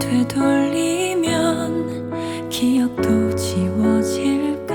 되돌리면 기억도 지워질까?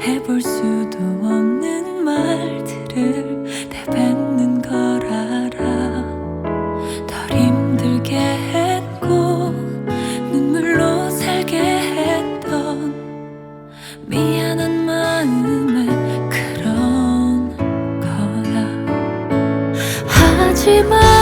해볼 수도 없는 말들을 내뱉는 걸 알아. 덜 힘들게 했고 눈물로 살게 했던 미안한 마음에 그런 거야. 하지만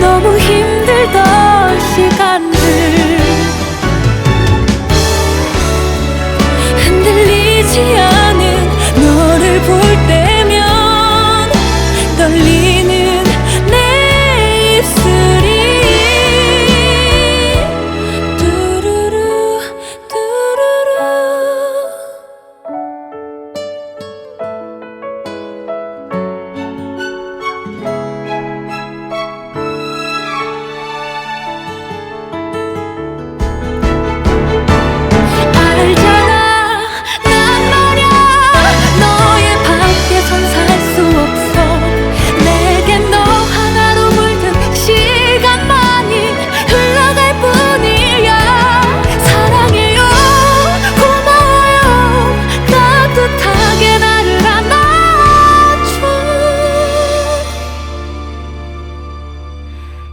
너무 힘들던